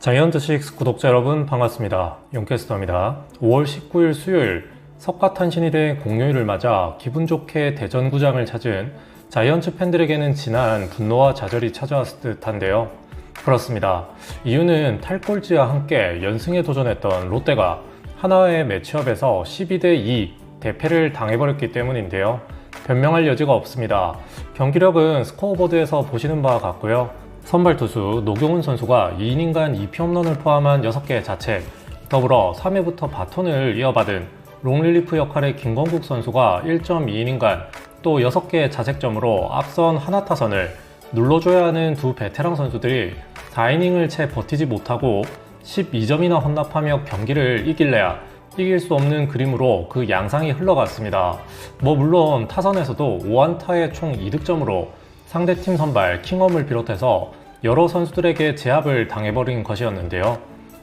자이언트식스 구독자 여러분 반갑습니다. 용캐스터입니다. 5월 19일 수요일 석가탄신이 된 공휴일을 맞아 기분 좋게 대전구장을 찾은 자이언츠 팬들에게는 진한 분노와 좌절이 찾아왔을 듯한데요. 그렇습니다. 이유는 탈골지와 함께 연승에 도전했던 롯데가 하나의 매치업에서 12대 2 대패를 당해버렸기 때문인데요. 변명할 여지가 없습니다. 경기력은 스코어보드에서 보시는 바와 같고요. 선발 투수 노경훈 선수가 2이닝간 2피 홈런을 포함한 6개의 자책, 더불어 3회부터 바톤을 이어받은 롱릴리프 역할의 김건국 선수가 1.2이닝간 또 6개의 자책점으로 앞선 하나 타선을 눌러줘야 하는 두 베테랑 선수들이 4이닝을 채 버티지 못하고 12점이나 헌납하며 경기를 이길래야 이길 수 없는 그림으로 그 양상이 흘러갔습니다. 뭐 물론 타선에서도 5안타의 총 2득점으로 상대팀 선발 킹엄을 비롯해서 여러 선수들에게 제압을 당해버린 것이었는데요.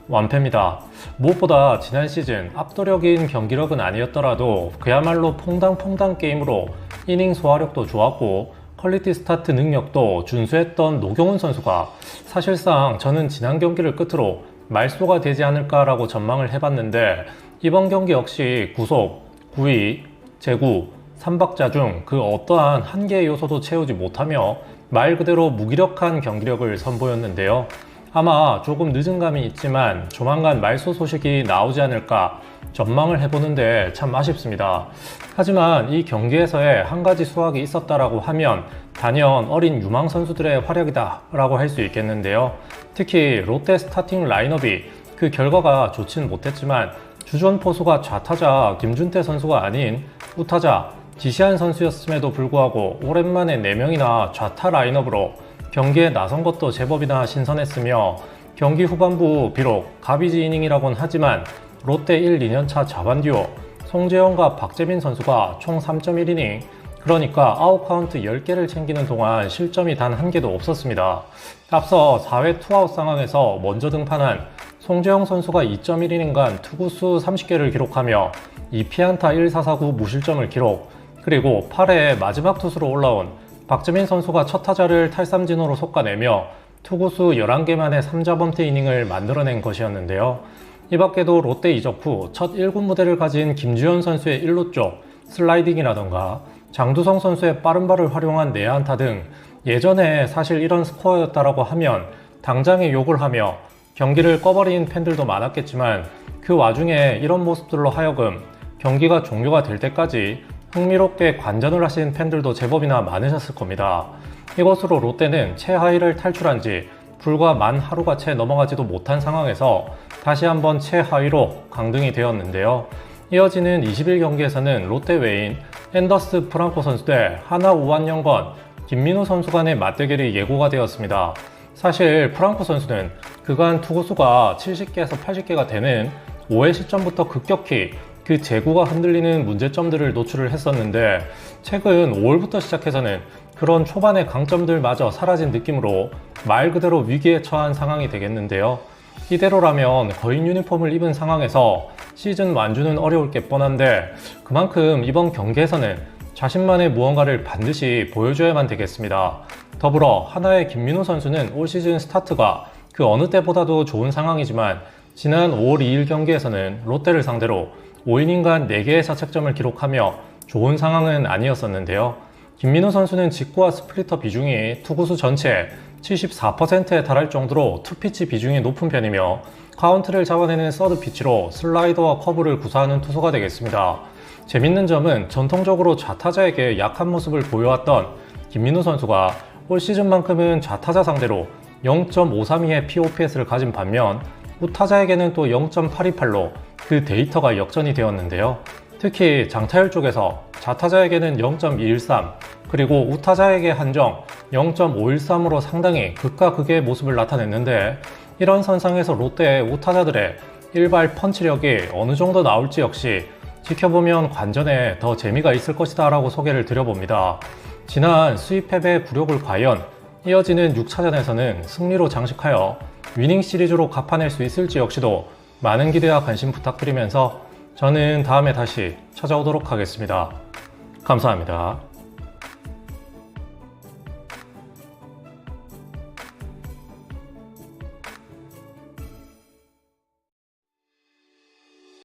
완패입니다. 무엇보다 지난 시즌 압도적인 경기력은 아니었더라도 그야말로 퐁당퐁당 게임으로 이닝 소화력도 좋았고 퀄리티 스타트 능력도 준수했던 노경훈 선수가 사실상 저는 지난 경기를 끝으로 말소가 되지 않을까라고 전망을 해봤는데 이번 경기 역시 구속, 구위, 제구, 삼박자 중 그 어떠한 한 개의 요소도 채우지 못하며 말 그대로 무기력한 경기력을 선보였는데요. 아마 조금 늦은 감이 있지만 조만간 말소 소식이 나오지 않을까 전망을 해보는데 참 아쉽습니다. 하지만 이 경기에서의 한 가지 수확이 있었다라고 하면 단연 어린 유망 선수들의 활약이다라고 할 수 있겠는데요. 특히 롯데 스타팅 라인업이 그 결과가 좋지는 못했지만 주전 포수가 좌타자 김준태 선수가 아닌 우타자 지시한 선수였음에도 불구하고 오랜만에 4명이나 좌타 라인업으로 경기에 나선 것도 제법이나 신선했으며 경기 후반부 비록 가비지 이닝이라곤 하지만 롯데 1, 2년차 자반 듀오 송재영과 박재민 선수가 총 3.1이닝 그러니까 아웃카운트 10개를 챙기는 동안 실점이 단 한 개도 없었습니다. 앞서 4회 투아웃 상황에서 먼저 등판한 송재영 선수가 2.1이닝간 투구수 30개를 기록하며 2피안타 1사사구 무실점을 기록 그리고 8회 마지막 투수로 올라온 박재민 선수가 첫 타자를 탈삼진으로 솎아내며 투구수 11개만의 3자범퇴 이닝을 만들어낸 것이었는데요. 이 밖에도 롯데 이적 후 첫 1군 무대를 가진 김주현 선수의 1루 쪽 슬라이딩이라던가 장두성 선수의 빠른 발을 활용한 내안타 등 예전에 사실 이런 스코어였다라고 하면 당장에 욕을 하며 경기를 꺼버린 팬들도 많았겠지만 그 와중에 이런 모습들로 하여금 경기가 종료가 될 때까지 흥미롭게 관전을 하신 팬들도 제법이나 많으셨을 겁니다. 이것으로 롯데는 최하위를 탈출한 지 불과 만 하루가 채 넘어가지도 못한 상황에서 다시 한번 최하위로 강등이 되었는데요. 이어지는 21경기에서는 롯데 외인 앤더스 프랑코 선수 대 하나 우완영건 김민호 선수 간의 맞대결이 예고가 되었습니다. 사실 프랑코 선수는 그간 투구수가 70개에서 80개가 되는 5회 시점부터 급격히 그 재고가 흔들리는 문제점들을 노출을 했었는데 최근 5월부터 시작해서는 그런 초반의 강점들마저 사라진 느낌으로 말 그대로 위기에 처한 상황이 되겠는데요. 이대로라면 거인 유니폼을 입은 상황에서 시즌 완주는 어려울 게 뻔한데 그만큼 이번 경기에서는 자신만의 무언가를 반드시 보여줘야만 되겠습니다. 더불어 하나의 김민호 선수는 올 시즌 스타트가 그 어느 때보다도 좋은 상황이지만 지난 5월 2일 경기에서는 롯데를 상대로 5이닝간 4개의 자책점을 기록하며 좋은 상황은 아니었었는데요. 김민호 선수는 직구와 스플리터 비중이 투구수 전체 74%에 달할 정도로 투피치 비중이 높은 편이며 카운트를 잡아내는 서드 피치로 슬라이더와 커브를 구사하는 투수가 되겠습니다. 재밌는 점은 전통적으로 좌타자에게 약한 모습을 보여왔던 김민우 선수가 올 시즌만큼은 좌타자 상대로 0.532의 POPS를 가진 반면 우타자에게는 또 0.828로 그 데이터가 역전이 되었는데요. 특히 장타율 쪽에서 좌타자에게는 0.213 그리고 우타자에게 한정 0.513으로 상당히 극과 극의 모습을 나타냈는데 이런 선상에서 롯데의 우타자들의 일발 펀치력이 어느 정도 나올지 역시 지켜보면 관전에 더 재미가 있을 것이다 라고 소개를 드려봅니다. 지난 수입패배의 굴욕을 과연 이어지는 6차전에서는 승리로 장식하여 위닝 시리즈로 갚아낼 수 있을지 역시도 많은 기대와 관심 부탁드리면서 저는 다음에 다시 찾아오도록 하겠습니다. 감사합니다.